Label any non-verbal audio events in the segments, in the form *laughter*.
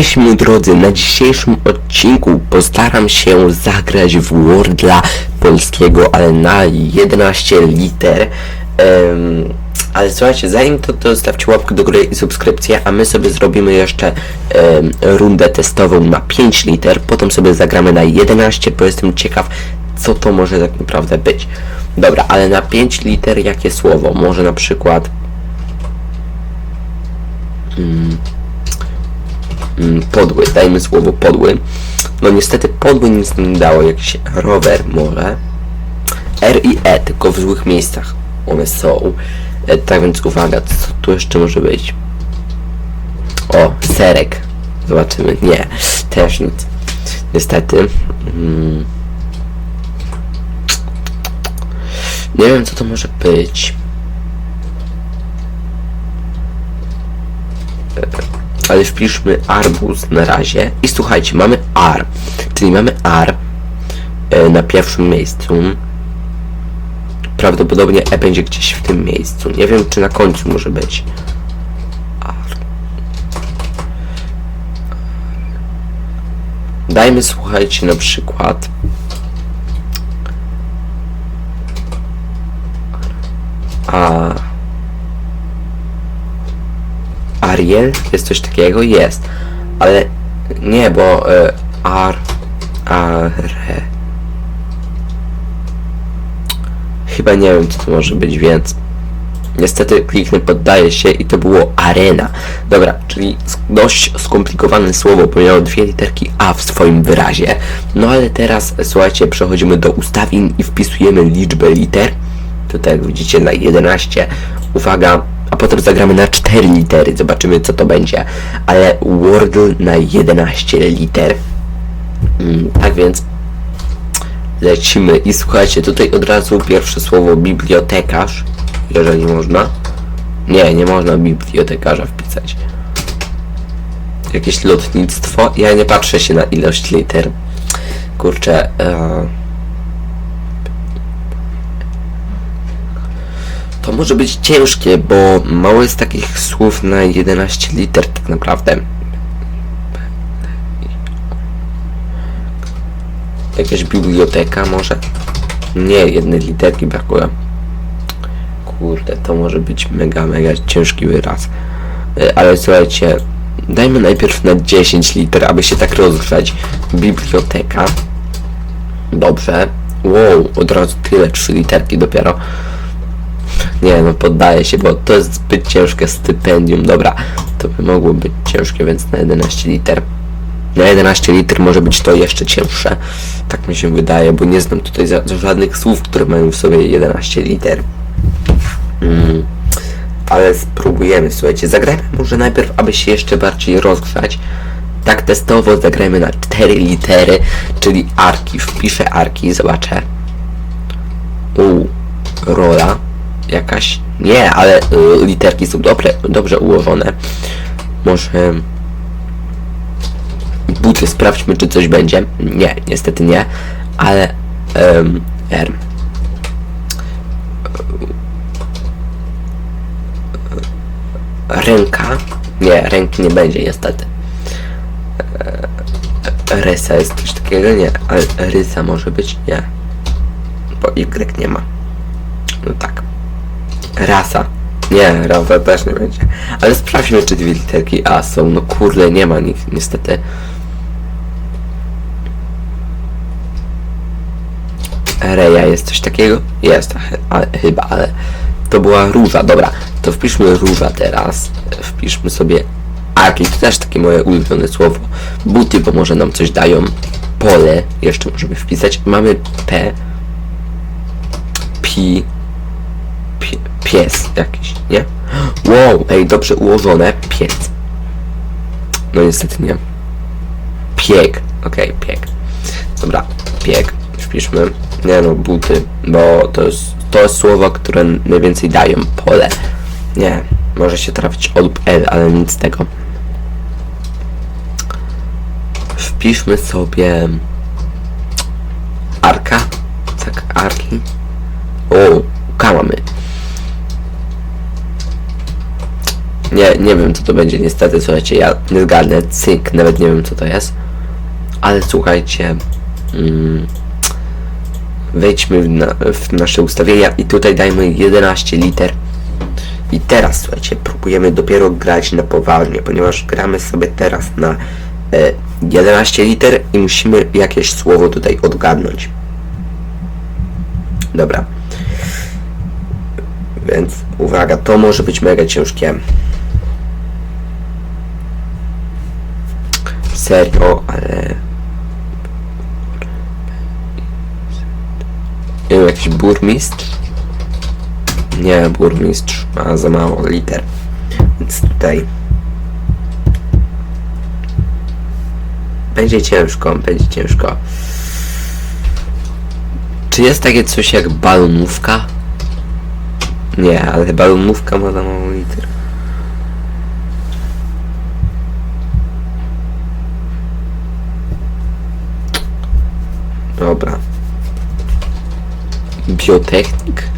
Cześć moi drodzy, na dzisiejszym odcinku postaram się zagrać w Wordla polskiego, ale na 11 liter. Em, ale słuchajcie, zanim to, to zostawcie łapkę do góry i subskrypcję, a my sobie zrobimy jeszcze em, rundę testową na 5 liter, potem sobie zagramy na 11, bo jestem ciekaw, co to może tak naprawdę być. Dobra, ale na 5 liter jakie słowo? Może na przykład mm, podły, dajmy słowo podły. No niestety podły nic nie dało, jakiś rower może. R i E, tylko w złych miejscach one są. E, tak więc uwaga, co tu jeszcze może być? O, serek. Zobaczymy. Nie, też nic. Niestety. Mm. Nie wiem, co to może być. Ale wpiszmy arbuz na razie i słuchajcie, mamy ar, czyli mamy ar e, na pierwszym miejscu. Prawdopodobnie e będzie gdzieś w tym miejscu. Nie wiem, czy na końcu może być. Ar. Dajmy, słuchajcie, na przykład. A. Ariel? Jest coś takiego? Jest. Ale nie, bo y, ar... Ar... Chyba nie wiem, co to może być, więc... Niestety kliknę poddaje się i to było arena. Dobra, czyli dość skomplikowane słowo, bo miało dwie literki A w swoim wyrazie. No ale teraz, słuchajcie, przechodzimy do ustawień i wpisujemy liczbę liter. Tutaj jak widzicie na 11. Uwaga, a potem zagramy na 4 litery, zobaczymy co to będzie. Ale Wordle na 11 liter. Mm, tak więc lecimy i słuchajcie, tutaj od razu pierwsze słowo bibliotekarz, jeżeli można. Nie, nie można bibliotekarza wpisać. Jakieś lotnictwo. Ja nie patrzę się na ilość liter. Kurczę. E... To może być ciężkie, bo mało jest takich słów na 11 liter tak naprawdę. Jakaś biblioteka może? Nie, jednej literki brakuje. Kurde, to może być mega, mega ciężki wyraz. E, Ale słuchajcie, dajmy najpierw na 10 liter, aby się tak rozgrzać. Biblioteka. Dobrze. Wow, od razu tyle, 3 literki dopiero. Nie no, poddaję się, bo to jest zbyt ciężkie stypendium. Dobra, to by mogło być ciężkie, więc na 11 liter. Na 11 liter może być to jeszcze cięższe. Tak mi się wydaje, bo nie znam tutaj za, żadnych słów, które mają w sobie 11 liter. Mm. Ale spróbujemy, słuchajcie. Zagrajmy może najpierw, aby się jeszcze bardziej rozgrzać. Tak testowo zagrajmy na 4 litery, czyli arki. Wpiszę arki, zobaczę. U, rola jakaś. Nie, ale y, literki są dobre, dobrze ułożone. Może buty sprawdźmy, czy coś będzie. Nie, niestety nie, ale em, R. Ręka. Nie, ręki nie będzie niestety. E, Rysa jest coś takiego? Nie, ale rysa może być? Nie. Bo Y nie ma. No tak. Rasa. Nie, rasa też nie będzie. Ale sprawdźmy, czy dwie literki A są. No kurde, nie ma nich, niestety. Reja jest coś takiego? Jest, ale, chyba, ale to była róża. Dobra, to wpiszmy róża teraz. Wpiszmy sobie arki, to też takie moje ulubione słowo. Buty, bo może nam coś dają. Pole, jeszcze możemy wpisać. Mamy P. Pi. Pie, pies jakiś, nie? Wow, ej, dobrze ułożone. Pies. No niestety nie. Pieg. Okej, pieg. Dobra, pieg. Wpiszmy. Nie no, buty, bo to jest, to jest słowo, które najwięcej dają. Pole. Nie, może się trafić O lub L, ale nic z tego. Wpiszmy sobie Arka. Tak, Arki. O, K mamy. Nie, nie wiem co to będzie niestety, słuchajcie, ja nie zgadnę, cyk, nawet nie wiem co to jest. Ale słuchajcie, mm, wejdźmy w, na, w nasze ustawienia i tutaj dajmy 11 liter. I teraz słuchajcie, próbujemy dopiero grać na poważnie, ponieważ gramy sobie teraz na e, 11 liter i musimy jakieś słowo tutaj odgadnąć. Dobra. Więc uwaga, to może być mega ciężkie. Serio, ale... Nie jakiś burmistrz? Nie, burmistrz ma za mało liter. Więc tutaj... Będzie ciężko, będzie ciężko. Czy jest takie coś jak balonówka? Nie, ale balonówka ma za mało liter. Dobra. Biotechnik?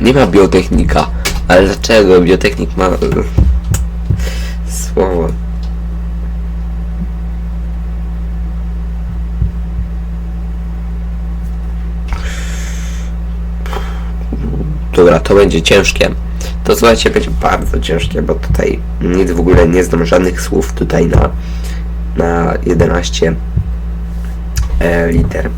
Nie ma biotechnika. Ale dlaczego? Biotechnik ma... Słowo. Dobra, to będzie ciężkie. To słuchajcie, będzie bardzo ciężkie, bo tutaj nic w ogóle nie znam żadnych słów tutaj na, na 11 e, liter.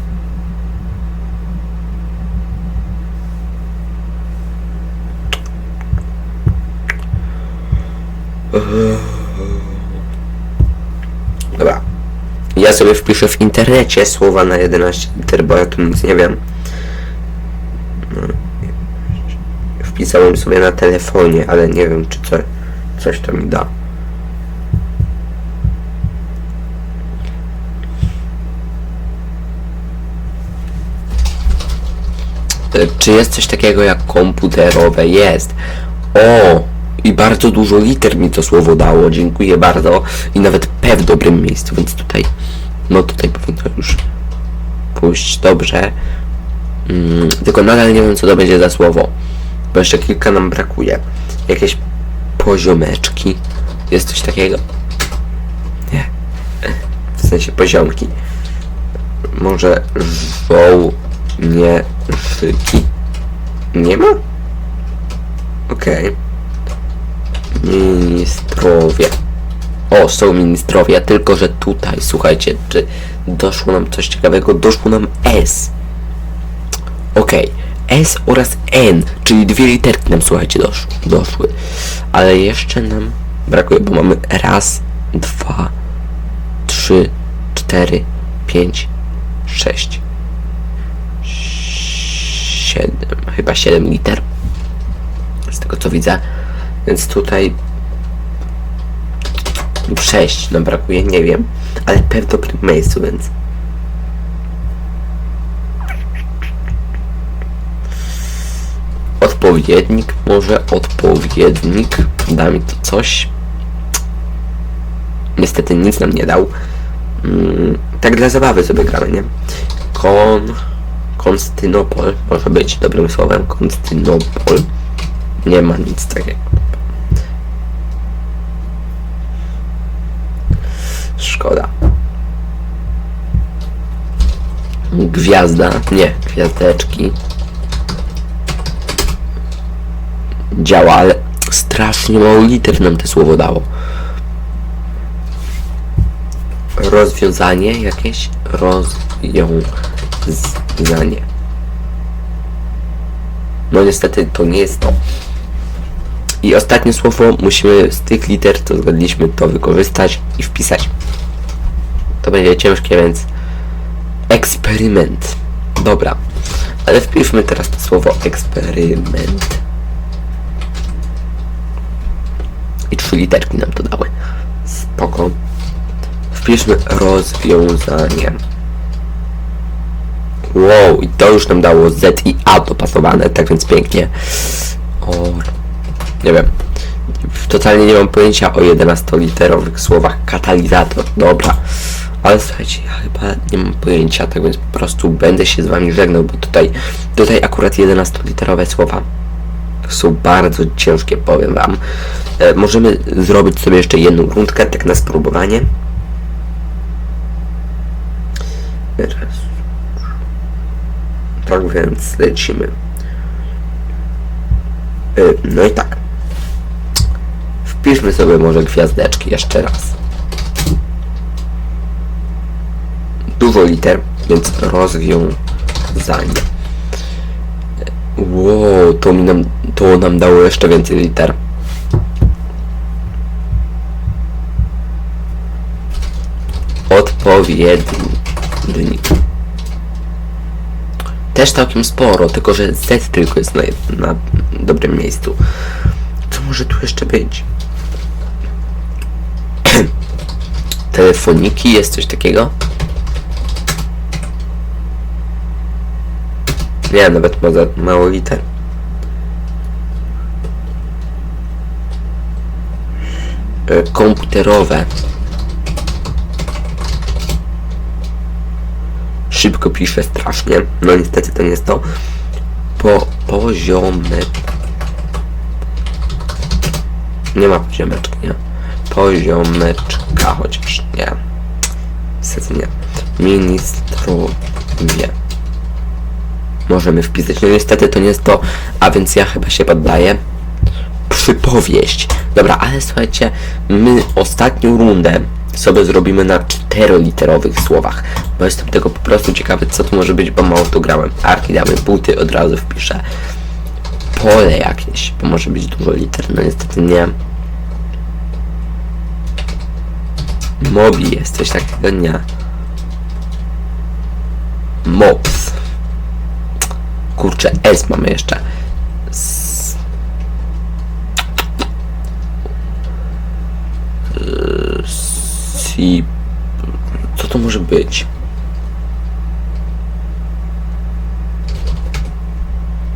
Dobra. Ja sobie wpiszę w internecie słowa na 11 liter, bo ja tu nic nie wiem. Wpisałem sobie na telefonie, ale nie wiem, czy co, coś to mi da. Czy jest coś takiego jak komputerowe? Jest. O! I bardzo dużo liter mi to słowo dało. Dziękuję bardzo. I nawet P w dobrym miejscu, więc tutaj. No tutaj powinno już pójść dobrze. Mm, tylko nadal nie wiem co to będzie za słowo. Bo jeszcze kilka nam brakuje. Jakieś poziomeczki. Jest coś takiego? Nie. W sensie poziomki. Może żołnierzyki? Nie ma? Okej. Ministrowie. O, są ministrowie, tylko że tutaj, słuchajcie, czy doszło nam coś ciekawego? Doszło nam S. Okej. S oraz N, czyli dwie literki nam, słuchajcie, dosz, doszły. Ale jeszcze nam brakuje, bo mamy raz, dwa, trzy, cztery, pięć, sześć, siedem, chyba siedem liter. Z tego co widzę. Więc tutaj lub 6 nam brakuje, nie wiem, ale P w miejscu, więc odpowiednik, może odpowiednik da mi to coś. Niestety nic nam nie dał. Mm, tak dla zabawy sobie gramy, nie? Kon... Konstynopol może być dobrym słowem. Konstynopol. Nie ma nic takiego. Szkoda. Gwiazda. Nie, gwiazdeczki. Działa, ale strasznie mało liter nam to słowo dało. Rozwiązanie jakieś? Rozwiązanie. No niestety to nie jest to. I ostatnie słowo musimy z tych liter, co zgodliśmy, to wykorzystać i wpisać. To będzie ciężkie, więc eksperyment. Dobra, ale wpiszmy teraz to słowo eksperyment. I trzy literki nam to dały. Spoko. Wpiszmy rozwiązanie. Wow, i to już nam dało Z i A dopasowane, tak więc pięknie. O, nie wiem. Totalnie nie mam pojęcia o 11-literowych słowach katalizator. Dobra. Ale słuchajcie, ja chyba nie mam pojęcia, tak więc po prostu będę się z wami żegnał, bo tutaj, tutaj akurat 11-literowe słowa są bardzo ciężkie, powiem wam. E, możemy zrobić sobie jeszcze jedną rundkę, tak na spróbowanie. Raz. Tak więc lecimy. E, no i tak. Wpiszmy sobie może gwiazdeczki jeszcze raz. Dużo liter, więc rozwiązanie. Wow, to mi nam, to nam dało jeszcze więcej liter. Odpowiedni. Też całkiem sporo, tylko że Z tylko jest na, na dobrym miejscu. Co może tu jeszcze być? *clears throat* Telefoniki, jest coś takiego? Nie, nawet ma za mało liter. E, Komputerowe. Szybko piszę strasznie. No niestety to nie jest to. Po poziomy. Nie ma poziomeczki, nie? Poziomeczka chociaż nie. Niestety nie. Możemy wpisać. No niestety to nie jest to, a więc ja chyba się poddaję. Przypowieść. Dobra, ale słuchajcie, my ostatnią rundę sobie zrobimy na czteroliterowych słowach, bo jestem tego po prostu ciekawy, co to może być, bo mało tu grałem. Arki damy buty, od razu wpiszę. Pole jakieś, bo może być dużo liter, no niestety nie. Mobi jest coś takiego, nie. Mops. Kurczę, S mamy jeszcze. S... Si... Co to może być?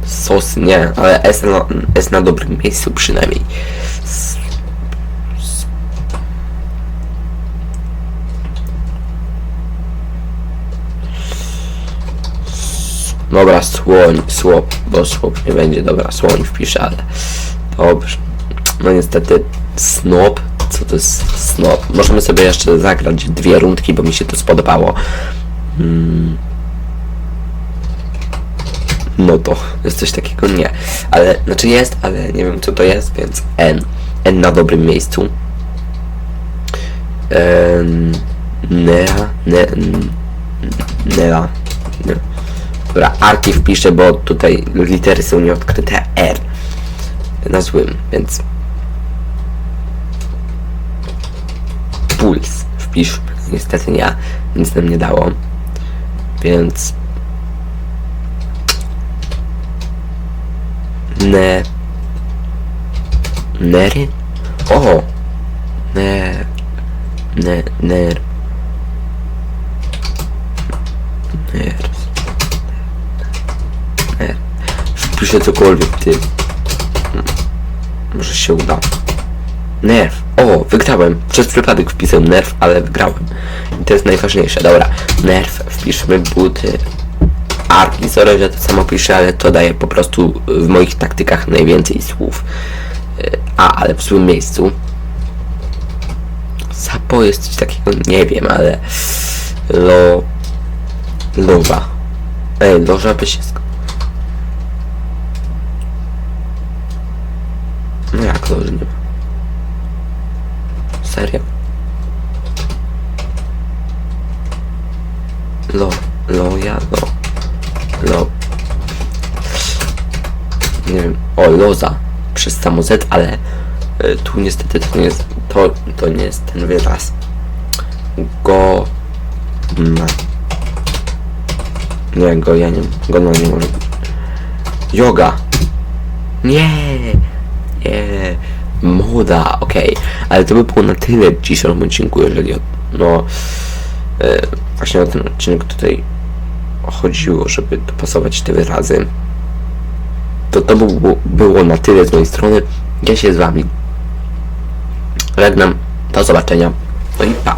Sos nie, ale S na, S na dobrym miejscu przynajmniej. Dobra, słoń, słop, bo słop nie będzie, dobra, słoń wpiszę, ale dobrze. No niestety, snop, co to jest snop? Możemy sobie jeszcze zagrać dwie rundki, bo mi się to spodobało. Hmm. No to jest coś takiego, nie. Ale, znaczy jest, ale nie wiem co to jest, więc N. N na dobrym miejscu. Nea, ne, Nea, nie. Dobra, Arki wpiszę, bo tutaj litery są nieodkryte R na złym, więc puls. Wpisz, niestety nie, nic nam nie dało, więc ne nery? O! Ne ne ner. Ners ner. Wpiszę cokolwiek ty. Może się uda nerw o wygrałem przez przypadek wpisałem nerw ale wygrałem i to jest najważniejsze dobra nerw wpiszmy buty Arki, sorry, że to samo piszę, ale to daje po prostu w moich taktykach najwięcej słów. Y, A, ale w złym miejscu. Sapo jest coś takiego, nie wiem, ale... Lo... Lowa. Ej, loża by się... No jak loży nie ma? Serio? Lo... Loja, lo... Lo... Nie wiem, o, loza przez samo Z, ale y, tu niestety to nie jest, to, to nie jest ten wyraz. Go... Ma. Nie, go ja nie, go no nie może. Yoga. Nie, nie, moda, okej, ale to by było na tyle w dzisiejszym odcinku, jeżeli, no, y, właśnie o ten odcinek tutaj chodziło, żeby dopasować te wyrazy. To to było, było na tyle z mojej strony. Ja się z wami żegnam. Do zobaczenia. No i pa.